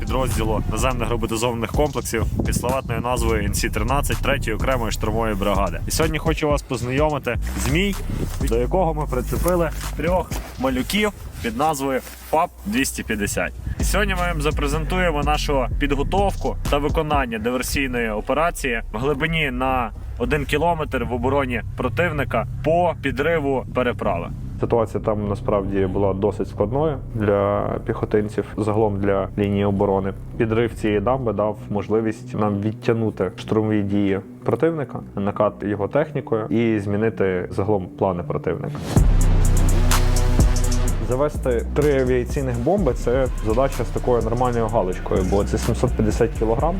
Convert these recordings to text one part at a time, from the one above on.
підрозділу наземних роботизованих комплексів під славетною назвою НС-13 3-ї окремої штурмової бригади. І сьогодні хочу вас познайомити змій, до якого ми прицепили трьох малюків під назвою ФАП 250. І сьогодні ми вам запрезентуємо нашу підготовку та виконання диверсійної операції в глибині на один кілометр в обороні противника по підриву переправи. Ситуація там насправді була досить складною для піхотинців, загалом для лінії оборони. Підрив цієї дамби дав можливість нам відтягнути штурмові дії противника, накат його технікою і змінити загалом плани противника. Завести три авіаційних бомби це задача з такою нормальною галочкою, бо це 750 кілограм.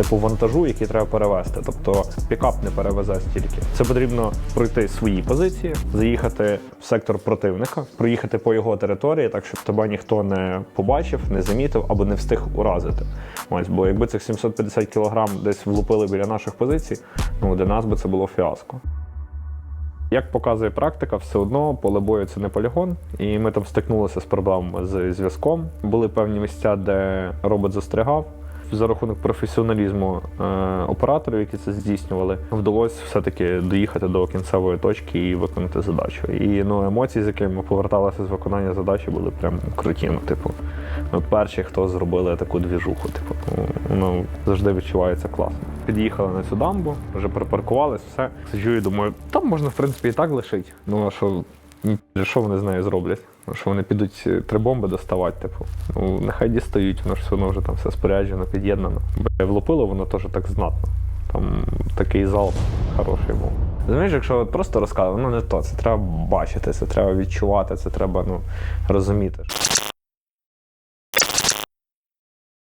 Типу вантажу, який треба перевезти. Тобто пікап не перевезе стільки. Це потрібно пройти свої позиції, заїхати в сектор противника, проїхати по його території, так щоб тебе ніхто не побачив, не замітив або не встиг уразити. Ось, бо якби цих 750 кілограм десь влупили біля наших позицій, ну для нас би це було фіаско. Як показує практика, все одно поле бою це не полігон, і ми там стикнулися з проблемами з зв'язком. Були певні місця, де робот застрягав. За рахунок професіоналізму е, операторів, які це здійснювали, вдалося все-таки доїхати до кінцевої точки і виконати задачу. І ну, емоції, з якими ми поверталися з виконання задачі, були прям круті. Ну, типу, ми перші, хто зробили таку двіжуху. Типу, ну, завжди відчувається класно. Під'їхали на цю дамбу, вже припаркувались, все. Сиджу і думаю, там можна, в принципі, і так лишити. Ну а що, що вони з нею зроблять? Що вони підуть е, три бомби доставати, типу. Ну, нехай дістають, воно ж все одно вже там все споряджено, під'єднано. Бо влупило воно теж так знатно. Там такий зал хороший був. Знаєш, якщо просто розказувати, ну не то, це треба бачити, це треба відчувати, це треба ну, розуміти.